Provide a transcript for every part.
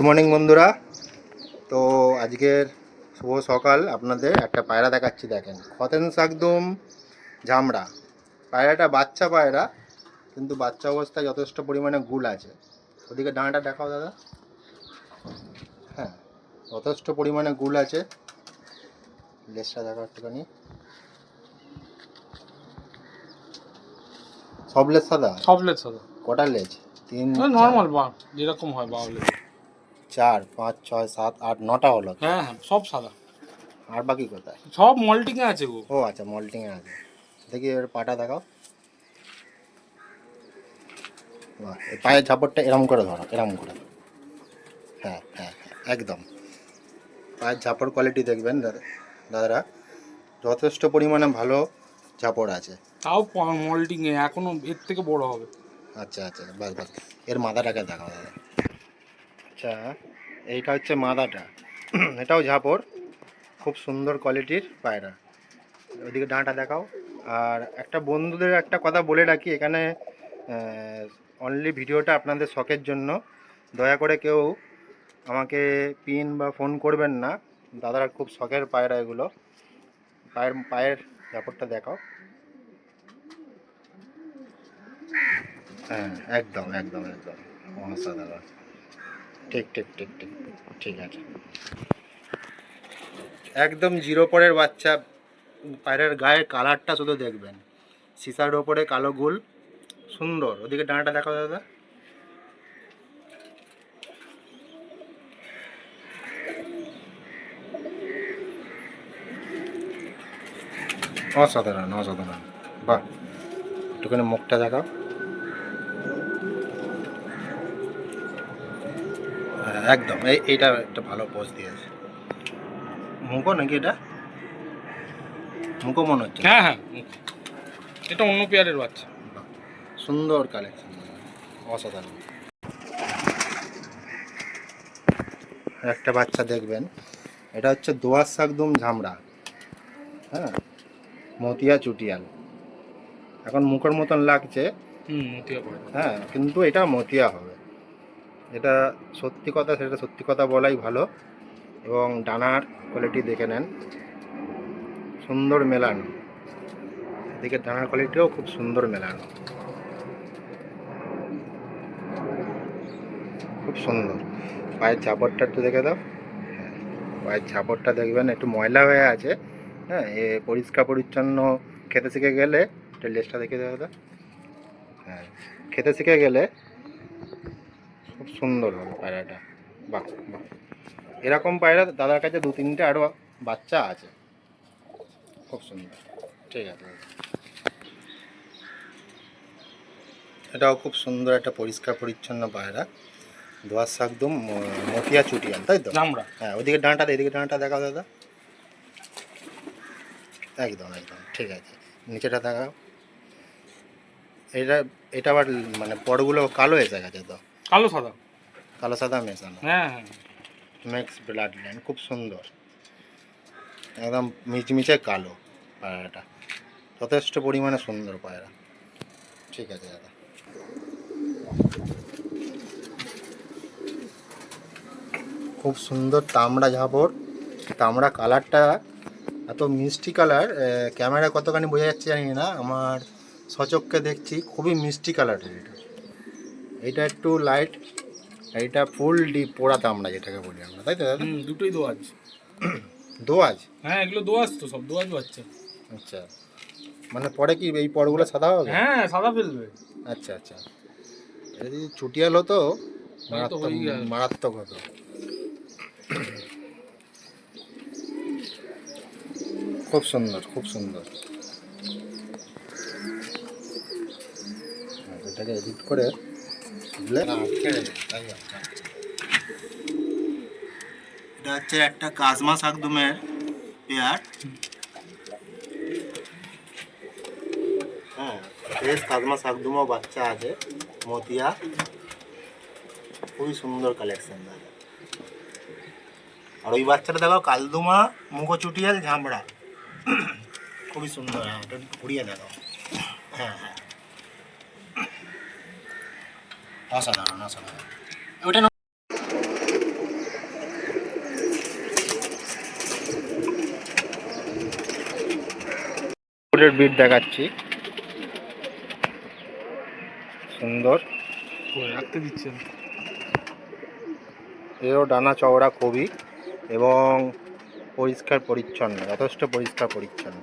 Good morning বন্ধুরা। তো আজকের শুভ সকাল। আপনাদের একটা পায়রা দেখাচ্ছি দেখেন। খতেন শাকদম ঝামড়া। পায়রাটা বাচ্চা পায়রা কিন্তু বাচ্চা অবস্থায় যথেষ্ট পরিমাণে গুল আছে। ওদিকে ডানাটা দেখাও দাদা। হ্যাঁ যথেষ্ট পরিমাণে গুল আছে। লেজটা দেখাও একটুখানি। সব লেজ সাদা? সব লেজ সাদা। কটা লেজ? তিন নর্মাল বা যেরকম হয় বাউলে চার পাঁচ ছয় সাত আট নটা হলো হ্যাঁ হ্যাঁ সব সাদা। আর বাকি কোথায়? সব মল্টিং এ আছে গো। ও আচ্ছা মল্টিং এ আছে। দেখি এবার পাটা দেখাও। বাহ, এই পায়ের ঝাপড়টা এরম করে ধরো এরম করে। হ্যাঁ হ্যাঁ হ্যাঁ একদম। পায়ের ঝাপড় কোয়ালিটি দেখবেন দাদা দাদারা। যথেষ্ট পরিমাণে ভালো ঝাপড় আছে। তাও মল্টিং এ এখনও এর থেকে বড় হবে। আচ্ছা আচ্ছা বাস বাসের মাথাটাকে দেখাও দাদা। আচ্ছা এইটা হচ্ছে মাদাটা। এটাও ঝাপড় খুব সুন্দর কোয়ালিটির পায়রা। ওইদিকে ডাঁটা দেখাও। আর একটা বন্ধুদের একটা কথা বলে রাখি, এখানে অনলি ভিডিওটা আপনাদের শখের জন্য। দয়া করে কেউ আমাকে পিন বা ফোন করবেন না। দাদারা খুব শখের পায়রা এগুলো। পায়ের পায়ের ব্যাপারটা দেখাও। হ্যাঁ একদম একদম একদম। অসাধারণ ঠিক ঠিক ঠিক ঠিক ঠিক আছে। একদম জিরো পরের বাচ্চা, পায়রার গায়ের কালারটা শুধু দেখবেন। সিসার ওপরে কালো গুল, সুন্দর। ওদিকে ডানাটা দেখো দাদা। অসাধারণ অসাধারণ। বাহ, একটুখানি মুখটা দেখাও। একদম এই এইটা একটা ভালো পোজ দিয়েছে। মুখো নাকি এটা? মুখো মনে হচ্ছে। হ্যাঁ হ্যাঁ এটা অন্য পেয়ারের বাচ্চা। সুন্দর কালেকশন অসাধারণ। একটা বাচ্চা দেখবেন এটা হচ্ছে দোয়ার শাকদম ঝামড়া। হ্যাঁ মতিয়া চুটিয়াল। এখন মুখের মতন লাগছে। হুম মতিয়া হ্যাঁ কিন্তু এটা মতিয়া হবে। এটা সত্যি কথা, সেটা সত্যি কথা বলাই ভালো এবং ডানার কোয়ালিটি দেখে নেন। সুন্দর মেলানো। এদিকে ডানার কোয়ালিটিও খুব সুন্দর মেলানো। খুব সুন্দর। পায়ের ঝাপড়টা একটু দেখে দাও। হ্যাঁ পায়ের ঝাপড়টা দেখবেন, একটু ময়লা হয়ে আছে। হ্যাঁ এ পরিষ্কার পরিচ্ছন্ন, খেতে শিখে গেলে একটু লেজটা দেখে দাও হ্যাঁ খেতে শিখে গেলে খুব সুন্দর হবে পায়রাটা। বাহ বাহ। এরকম পায়রা দাদার কাছে দু তিনটে আরও বাচ্চা আছে। খুব সুন্দর। ঠিক আছে। এটাও খুব সুন্দর একটা পরিষ্কার পরিচ্ছন্ন পায়রা। দোয়ার একদম মতিয়া চুটিয়াল তাই তো? জামড়া হ্যাঁ ওদিকে ডাঁটা এদিকে ডাঁটা দেখাও দাদা। একদম একদম। ঠিক আছে। নিচেটা দেখাও। এটা এটা আবার মানে পরগুলো কালো এসে গেছে তো। কালো সাদা। কালো সাদা মেশানো হ্যাঁ হ্যাঁ। মিক্স ব্লাড লাইন খুব সুন্দর। একদম মিচমিচে কালো পায়রাটা। যথেষ্ট পরিমাণে সুন্দর পায়রা। ঠিক আছে দাদা। খুব সুন্দর তামড়া ঝাপড় তামড়া কালারটা এত মিষ্টি কালার ক্যামেরা কতখানি বোঝা যাচ্ছে জানি না। আমার সচক্ষে দেখছি খুবই মিষ্টি কালারের এটা। এটা একটু লাইট এইটা ফুল ডিপ পোড়া তামড়া যেটাকে বলি আমরা তাই তো দাদা? হুম দুটোই দোয়াজ দোয়াজ হ্যাঁ এগুলো দোয়াজ তো সব দোয়াজ বাচ্চা। আচ্ছা। মানে পরে কি এই পরগুলো সাদা হবে? হ্যাঁ সাদা ফেলবে। আচ্ছা আচ্ছা। এটা যদি চুটিয়াল হতো মারাত্মক মারাত্মক হতো। খুব সুন্দর খুব সুন্দর। হ্যাঁ, এটাকে এডিট করে এটা হচ্ছে একটা কাজমা শাকদুমের পেয়ার। হ্যাঁ ফ্রেশ কাজমা শাকদুমও বাচ্চা আছে, মতিয়া। খুবই সুন্দর কালেকশন দাদা আর ওই বাচ্চাটা দেখো, কালদুমা, মুখোচুটিয়াল ঝামড়া। খুবই সুন্দর হ্যাঁ ওটা ঘুরিয়ে দেখো। হ্যাঁ হ্যাঁ। অসাধারণ অসাধারণ। ওটা বিট দেখাচ্ছি। সুন্দর। রাখতে দিচ্ছেন এও ডানা চওড়া কবি এবং পরিষ্কার পরিচ্ছন্ন যথেষ্ট পরিষ্কার পরিচ্ছন্ন।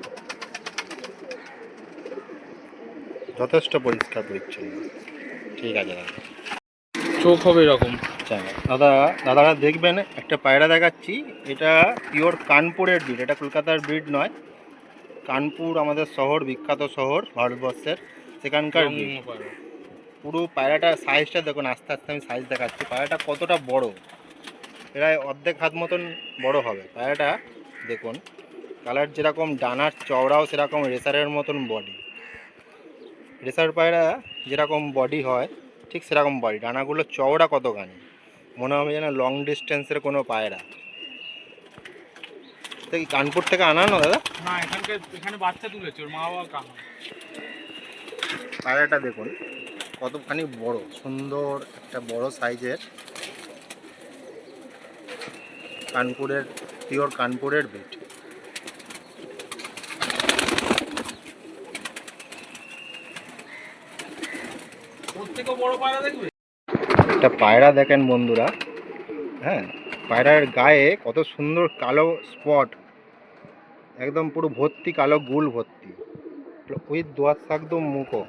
যথেষ্ট পরিষ্কার পরিচ্ছন্ন। ঠিক আছে দাদা। চোখ হবে এরকম। আচ্ছা দাদা দাদারা দেখবেন একটা পায়রা দেখাচ্ছি। এটা পিওর কানপুরের ব্রিড এটা কলকাতার ব্রিড নয়। কানপুর আমাদের শহর বিখ্যাত শহর ভারতবর্ষের। সেখানকার। পুরো পায়রাটার সাইজটা দেখুন আস্তে আস্তে আমি সাইজ দেখাচ্ছি। পায়রাটা কতটা বড়? প্রায় অর্ধেক হাত মতন বড় হবে। পায়রাটা দেখুন কালার যেরকম ডানার চওড়াও সেরকম রেসারের মতন বডি রেসার পায়রা যেরকম বডি হয় ঠিক সেরকম বডি ডানাগুলো চওড়া কতখানি? মনে হবে যেন লং ডিস্টেন্সের কোনো পায়রা। তো কি কানপুর থেকে আনানো দাদা? না এখানকার এখানে বাচ্চা তুলেছে ওর মা বাবা কানা। পায়রাটা দেখুন কতখানি বড় সুন্দর একটা বড় সাইজের। কানপুরের পিওর কানপুরের বিট ওর থেকেও বড় পায়রা দেখবে একটা পায়রা দেখেন বন্ধুরা। হ্যাঁ পায়রার গায়ে কত সুন্দর কালো স্পট একদম পুরো ভর্তি কালো গুল ভর্তি। ওই দোয়ার একদম মুখো।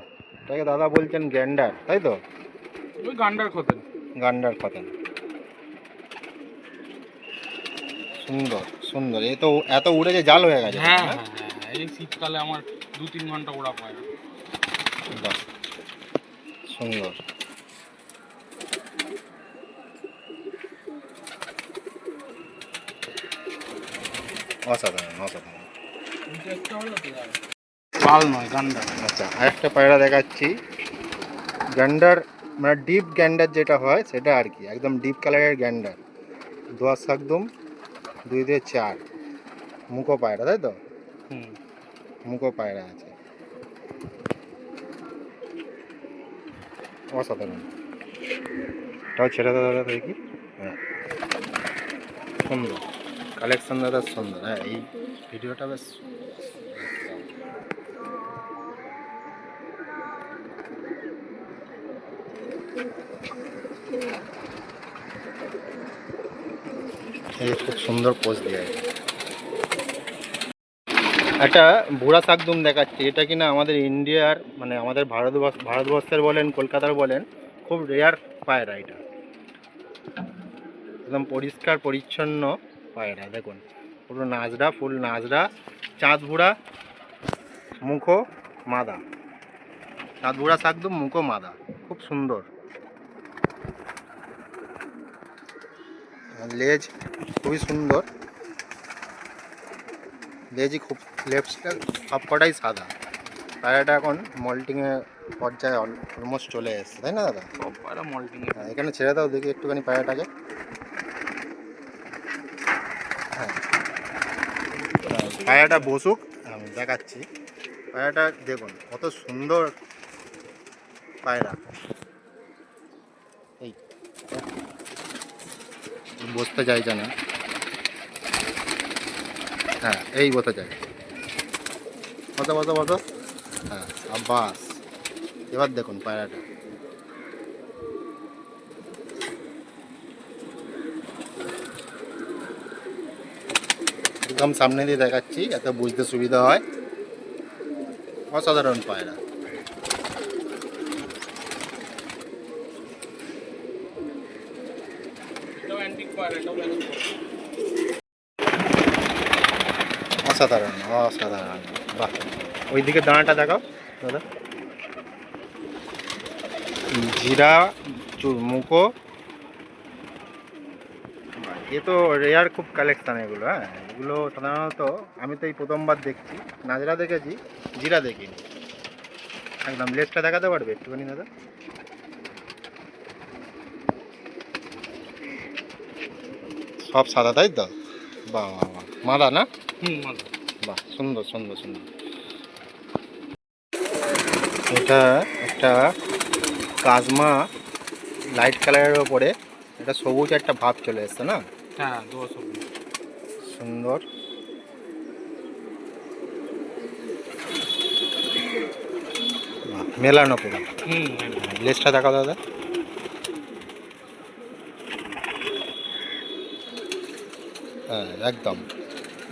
এটাকে দাদা বলছেন গ্যান্ডার তাই তো? ওই গান্ডার খতেন। গান্ডার কথা সুন্দর সুন্দর। এ তো এত উড়ে যে জাল হয়ে গেছে। হ্যাঁ হ্যাঁ? হ্যাঁ হ্যাঁ এই শীতকালে আমার দু তিন ঘণ্টা ওড়া পায়রা। বাহ, সুন্দর। অসাধারণ অসাধারণ। পাল নয় গান্ডার। আচ্ছা আরেকটা পায়রা দেখাচ্ছি। গ্যান্ডার মানে ডিপ গ্যান্ডার যেটা হয় সেটা আর কি একদম ডিপ কালারের গ্যান্ডার দশ একদম দুই দিয়ে চার। মুখো পায়রা তাই তো? হুম। মুখো পায়রা আছে। অসাধারণ। এটাও ছেড়ে দাদা, দেখি। হ্যাঁ। সুন্দর। কালেকশন দাদা সুন্দর। হ্যাঁ এই ভিডিওটা বেশ খুব সুন্দর পোজ আছে একটা বুড়া শাকদুম দেখাচ্ছি, এটা কিনা আমাদের ইন্ডিয়ার মানে আমাদের ভারতবর্ষ, ভারতবর্ষের বলেন, কলকাতার বলেন, খুব রেয়ার পায়রা এটা। একদম পরিষ্কার, পরিচ্ছন্ন পায়রা, দেখুন। পুরো নাজরা, ফুল নাজরা, চাঁদ বুড়া মুখো মাদা। চাঁদ বুড়া শাকদুম মুখো মাদা, খুব সুন্দর। লেজ খুবই সুন্দর। লেজই খুব লেপসটা সব কটাই সাদা। পায়রাটা এখন মল্টিংয়ে পর্যায়ে অলমোস্ট চলে এসছে তাই না দাদা? সব পায়রা মল্টিং হ্যাঁ এখানে ছেড়ে দাও দেখি একটুখানি পায়রাটাকে হ্যাঁ। হ্যাঁ, পায়রাটা বসুক আমি দেখাচ্ছি। পায়রাটা দেখুন কত সুন্দর পায়রা। এই বসতে চাইছে না। হ্যাঁ এই বসতে চাই বসো বসো বসো। হ্যাঁ বাস এবার দেখুন পায়রাটা। একদম সামনে দিয়ে দেখাচ্ছি এত বুঝতে সুবিধা হয়। অসাধারণ পায়রা এটাও অ্যান্টিক পায়রা এটাও ব্যালেন্স অসাধারণ অসাধারণ। বাহ। ওইদিকে দানাটা দেখাও, দাদা। জিরা মুখো। এ তো রেয়ার খুব কালেকশান এগুলো হ্যাঁ? এগুলো সাধারণত আমি তো এই প্রথমবার দেখছি, নাজরা দেখেছি, জিরা দেখিনি। একদম লেজটা দেখাতে পারবে একটুখানি, দাদা? সব সাদা, তাই তো? বাহ বাহ মাদা না? হুম, মাল। বাহ সুন্দর সুন্দর সুন্দর। এটা একটা কাজমা লাইট কালারের ওপরে এটা সবুজ একটা ভাব চলে এসছে না? হ্যাঁ সুন্দর। মেলানো পুরো। হুম লেজটা দেখাও দাদা। হ্যাঁ একদম।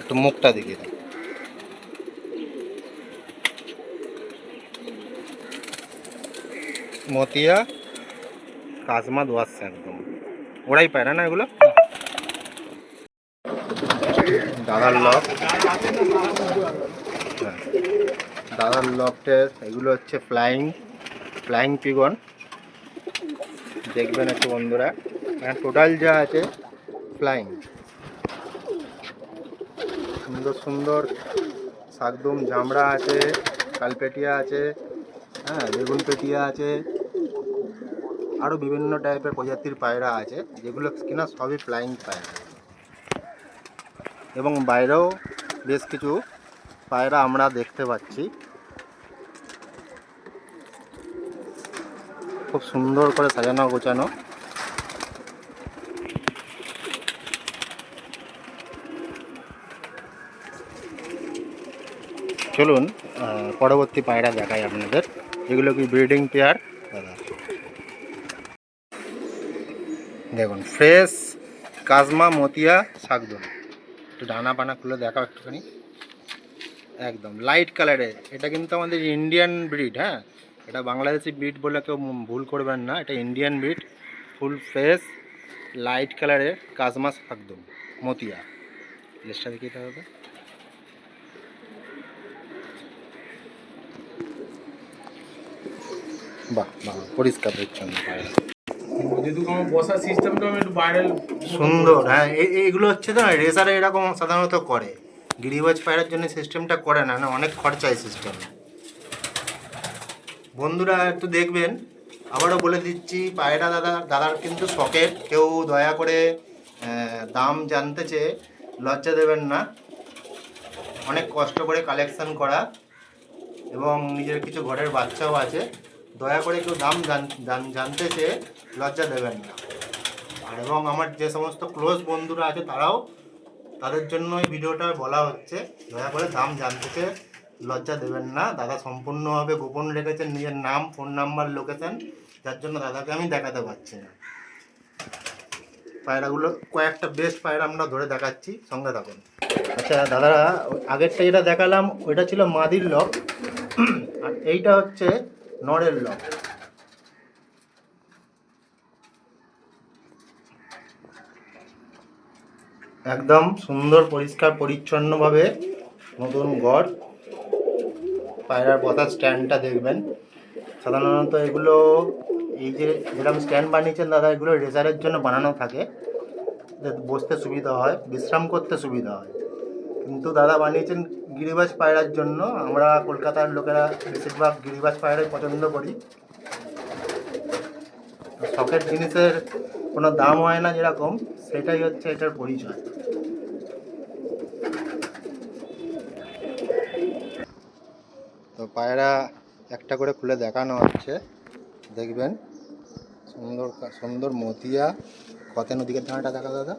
একটু মুখটা দেখিয়ে দাও। মতিয়া কাজমা দোয়াচ্ছে একদম। ওরাই পায় না এগুলো? দাদার লক। দাদার লফটের এগুলো হচ্ছে ফ্লাইং ফ্লাইং পিগন দেখবেন একটু বন্ধুরা। টোটাল যা আছে ফ্লাইং সুন্দর সুন্দর শাকদম, জামড়া আছে, কালপেটিয়া আছে হ্যাঁ বেগুন পেটিয়া আছে। আরও বিভিন্ন টাইপের প্রজাতির পায়রা আছে, যেগুলো কিনা সবই ফ্লাইং পায়রা। এবং বাইরেও বেশ কিছু পায়রা আমরা দেখতে পাচ্ছি। খুব সুন্দর করে সাজানো গোছানো। চলুন পরবর্তী পায়রা দেখাই আপনাদের। এগুলো কি ব্রিডিং পেয়ার দাদা। দেখুন ফ্রেশ কাজমা, মতিয়া শাকদম একটু ডানা পানা খুলে দেখাও একটুখানি। একদম লাইট কালারের এটা কিন্তু আমাদের ইন্ডিয়ান ব্রিড হ্যাঁ? এটা বাংলাদেশি ব্রিড বলে কেউ ভুল করবেন না। এটা Indian breed full fresh light কালারের কাজমা শাকদম মতিয়া। লেসটা দেখিয়ে দিতে হবে? বাহ বাহ, পরিষ্কার পরিচ্ছন্ন। যেহেতু আমার বসার সিস্টেমটা আমি একটু বাইরে সুন্দর হ্যাঁ এইগুলো হচ্ছে তো রেসারে এরকম সাধারণত করে। গিরিবাজ পায়রার জন্য সিস্টেমটা করে না না, অনেক খরচা এই সিস্টেম বন্ধুরা একটু দেখবেন, আবারও বলে দিচ্ছি, পায়রা দাদা, দাদার কিন্তু শখের, কেউ দয়া করে দাম জানতে চেয়ে লজ্জা দেবেন না। অনেক কষ্ট করে কালেকশন করা, এবং নিজের কিছু ঘরের বাচ্চাও আছে। দয়া করে কেউ দাম জান- জান- জানতে চেয়ে লজ্জা দেবেন না। আর এবং আমার যে সমস্ত ক্লোজ বন্ধুরা আছে, তারাও তাদের জন্য এই ভিডিওটা বলা হচ্ছে। দয়া করে দাম জানতে লজ্জা দেবেন না। দাদা সম্পূর্ণভাবে গোপন রেখেছেন নিজের নাম ফোন নাম্বার লোকেশন যার জন্য দাদাকে আমি দেখাতে পারছি না। পায়রাগুলো, কয়েকটা বেস্ট পায়রা আমরা ধরে দেখাচ্ছি, সঙ্গে থাকুন। আচ্ছা দাদারা, আগেরটা যেটা দেখালাম, ওইটা ছিল মাদির লক। আর এইটা হচ্ছে নরের লক। একদম সুন্দর, পরিষ্কার, পরিচ্ছন্নভাবে নতুন ঘর। পায়রার বসার স্ট্যান্ডটা দেখবেন। সাধারণত এগুলো এই যে যেরকম স্ট্যান্ড বানিয়েছেন দাদা, এগুলো রেজারের জন্য বানানো থাকে। বসতে সুবিধা হয়, বিশ্রাম করতে সুবিধা হয়। কিন্তু দাদা বানিয়েছেন গিরিবাজ পায়রার জন্য। আমরা কলকাতার লোকেরা বেশিরভাগ গিরিবাজ পায়রাই পছন্দ করি। শখের জিনিসের কোনো দাম হয় না যেরকম, সেটাই হচ্ছে এটার পরিচয়। পায়রা একটা করে খুলে দেখানো হচ্ছে। দেখবেন, সুন্দর সুন্দর মতিয়া কত নদীকে দাঁড়াটা দেখা দাদা।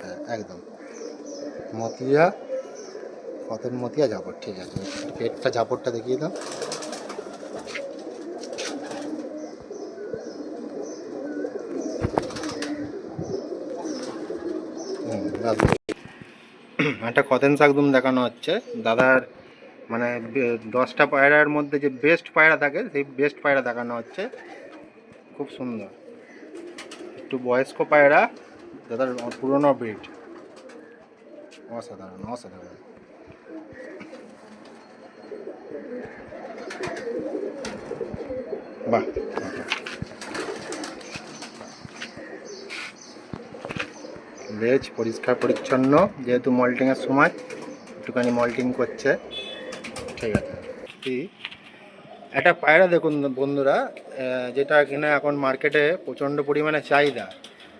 হ্যাঁ একদম। মতিয়া কতের মতিয়া ঝাপট, ঠিক আছে। পেটটা ঝাপটটা দেখিয়ে দাও। একটা কতেন শাকদুম দেখানো হচ্ছে। দাদার মানে দশটা পায়রার মধ্যে যে বেস্ট পায়রা থাকে, সেই বেস্ট পায়রা দেখানো হচ্ছে। খুব সুন্দর। একটু বয়স্ক পায়রা দাদার পুরনো ব্রিড অসাধারণ অসাধারণ। বাহ লেজ পরিষ্কার পরিচ্ছন্ন, যেহেতু মল্টিংয়ের সময়, একটুখানি মল্টিং করছে। একটা পায়রা দেখুন বন্ধুরা যেটা কিনা এখন মার্কেটে প্রচণ্ড পরিমাণে চাহিদা।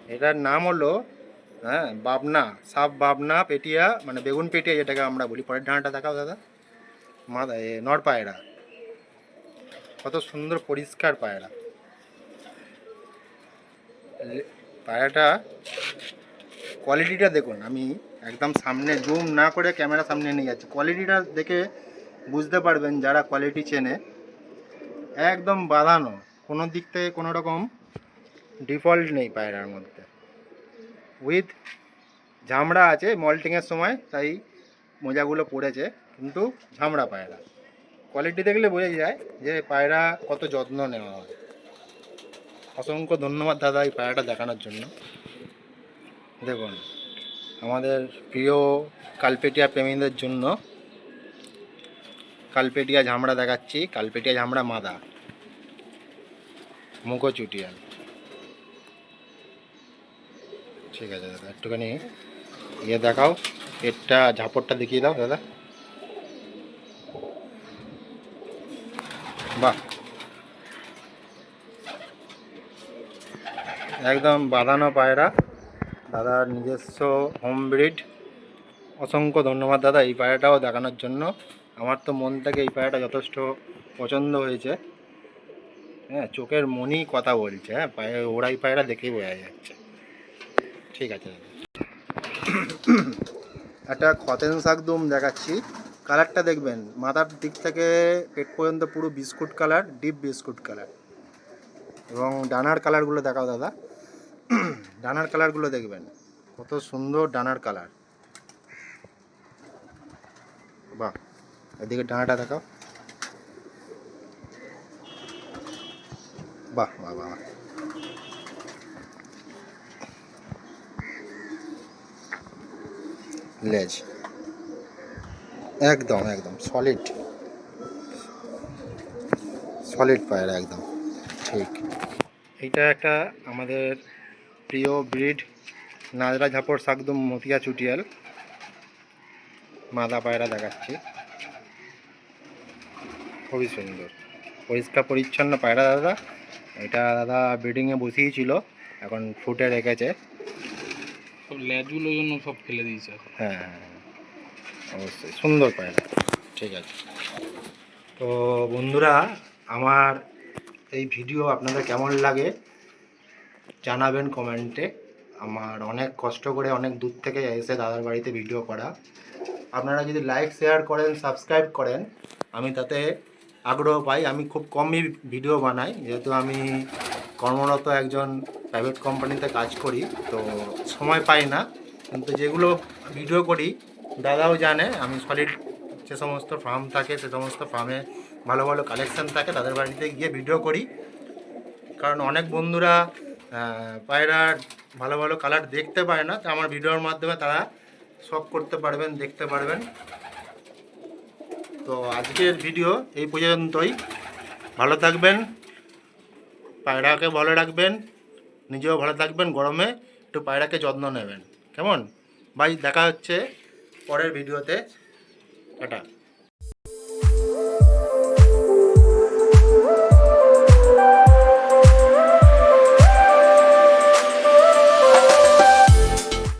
এটার নাম হলো হ্যাঁ বাবনা, সাপ বাবনা পেটিয়া মানে বেগুন পেটিয়া যেটাকে আমরা বলি। পরের ডানাটা দেখাও দাদা। মাদা, এ, নর পায়রা। কত সুন্দর পরিষ্কার পায়রা। পায়রাটা কোয়ালিটিটা দেখুন। আমি একদম সামনে জুম না করে ক্যামেরা সামনে নিয়ে যাচ্ছি। কোয়ালিটিটা দেখে বুঝতে পারবেন যারা কোয়ালিটি চেনে, একদম বাঁধানো, কোনো দিক থেকে কোনো রকম ডিফল্ট নেই পায়রার মধ্যে। উইথ ঝামড়া আছে মল্টিংয়ের সময়, তাই মোজাগুলো পড়েছে, কিন্তু ঝামড়া পায়রা। কোয়ালিটি দেখলে বোঝা যায় যে পায়রা কত যত্ন নেওয়া হয়। অসংখ্য ধন্যবাদ দাদা এই পায়রাটা দেখানোর জন্য। দেখুন, আমাদের প্রিয় কালপেটিয়া প্রেমীদের জন্য কালপেটিয়া ঝামড়া দেখাচ্ছি, কালপেটিয়া ঝামড়া মাদা। মুখো চুটিয়াল ঠিক আছে দাদা, একটুখানি ইয়ে দেখাও পেটটা ঝাপড়টা দেখিয়ে দাও দাদা। বাহ। একদম বাঁধানো পায়রা। দাদার নিজস্ব হোম ব্রিড অসংখ্য ধন্যবাদ দাদা এই পায়রাটাও দেখানোর জন্য। আমার তো মন থেকে এই পায়রাটা যথেষ্ট পছন্দ হয়েছে। হ্যাঁ চোখের মনই কথা বলছে হ্যাঁ পায়ে ওড়াই পায়রা দেখেই বোঝা যাচ্ছে। ঠিক আছে। একটা খতেন শাকদুম দেখাচ্ছি। কালারটা দেখবেন, মাথার দিক থেকে পেট পর্যন্ত পুরো biscuit colour, deep biscuit colour. এবং ডানার কালারগুলো দেখাও দাদা। ডানার কালারগুলো দেখবেন, কত সুন্দর ডানার কালার। বাহ। এদিকে ডানাটা দেখাও। বাহ বাহ বাহ লেজ। একদম একদম সলিড সলিড পায়রা একদম। ঠিক। এইটা একটা আমাদের প্রিয় ব্রিড নাজরা ঝাপড় শাকদম মতিয়া চুটিয়াল। মাদা পায়রা দেখাচ্ছি। খুবই সুন্দর। পরিষ্কার পরিচ্ছন্ন পায়রা দাদা। এটা দাদা ব্রিডিংয়ে বসিয়েছিল এখন ফুটে রেখেছে। সব ল্যাজগুলোর জন্য সব ফেলে দিয়েছে হ্যাঁ হ্যাঁ হ্যাঁ। অবশ্যই সুন্দর পায়রা ঠিক আছে। তো বন্ধুরা আমার এই ভিডিও আপনাদের কেমন লাগে জানাবেন কমেন্টে। আমার অনেক কষ্ট করে অনেক দূর থেকে এসে দাদার বাড়িতে ভিডিও করা। আপনারা যদি লাইক শেয়ার করেন সাবস্ক্রাইব করেন আমি তাতে আগ্রহ পাই। আমি খুব কমই ভিডিও বানাই। যেহেতু আমি কর্মরত একজন প্রাইভেট কোম্পানিতে কাজ করি, তো সময় পাই না। কিন্তু যেগুলো ভিডিও করি, দাদাও জানে, আমি সলিড যে সমস্ত ফার্ম থাকে, সে সমস্ত ফার্মে ভালো ভালো কালেকশান থাকে, তাদের বাড়িতে গিয়ে ভিডিও করি। কারণ অনেক বন্ধুরা পায়রার ভালো ভালো কালার দেখতে পায় না, তো আমার ভিডিওর মাধ্যমে তারা শখ করতে পারবেন, দেখতে পারবেন। তো আজকের ভিডিও এই পর্যন্তই। ভালো থাকবেন, পায়রাকে ভালো রাখবেন, নিজেও ভালো থাকবেন গরমে, একটু পায়রাকে যত্ন নেবেন। কেমন? ভাই দেখা হচ্ছে পরের ভিডিওতে টাটা।